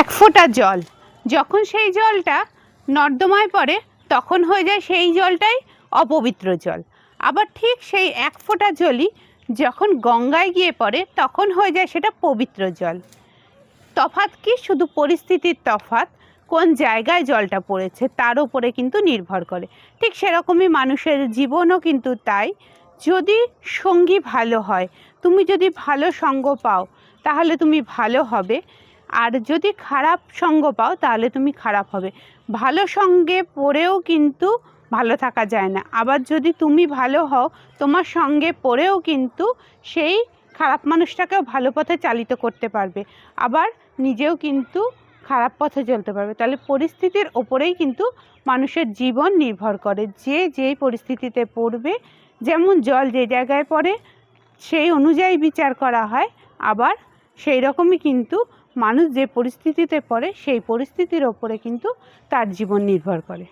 এক ফোঁটা জল। যখন সেই জলটা নর্দমায় পড়ে, তখন হয়ে যায় সেই জলটাই অপবিত্র জল। আবার ঠিক সেই এক ফোঁটা জলই যখন গঙ্গায় গিয়ে পড়ে, তখন হয়ে যায় সেটা পবিত্র জল। তফাত কি? শুধু পরিস্থিতির তফাৎ, কোন জায়গায় জলটা পড়েছে, তার উপরে কিন্তু নির্ভর করে। ঠিক সেরকমই মানুষের জীবনও কিন্তু তাই। যদি সঙ্গী ভালো হয়, তুমি যদি ভালো সঙ্গ পাও, তাহলে তুমি ভালো হবে। আর যদি খারাপ সঙ্গ পাও, তাহলে তুমি খারাপ হবে। ভালো সঙ্গে পড়েও কিন্তু ভালো থাকা যায় না। আবার যদি তুমি ভালো হও, তোমার সঙ্গে পড়েও কিন্তু সেই খারাপ মানুষটাকেও ভালো পথে চালিত করতে পারবে। আবার নিজেও কিন্তু খারাপ পথে চলতে পারবে। তাহলে পরিস্থিতির ওপরেই কিন্তু মানুষের জীবন নির্ভর করে। যে যেই পরিস্থিতিতে পড়বে, যেমন জল যে জায়গায় পড়ে, সেই অনুযায়ী বিচার করা হয়। আবার সেই রকমই কিন্তু মানুষ যে পরিস্থিতিতে পড়ে, সেই পরিস্থিতির ওপরে কিন্তু তার জীবন নির্ভর করে।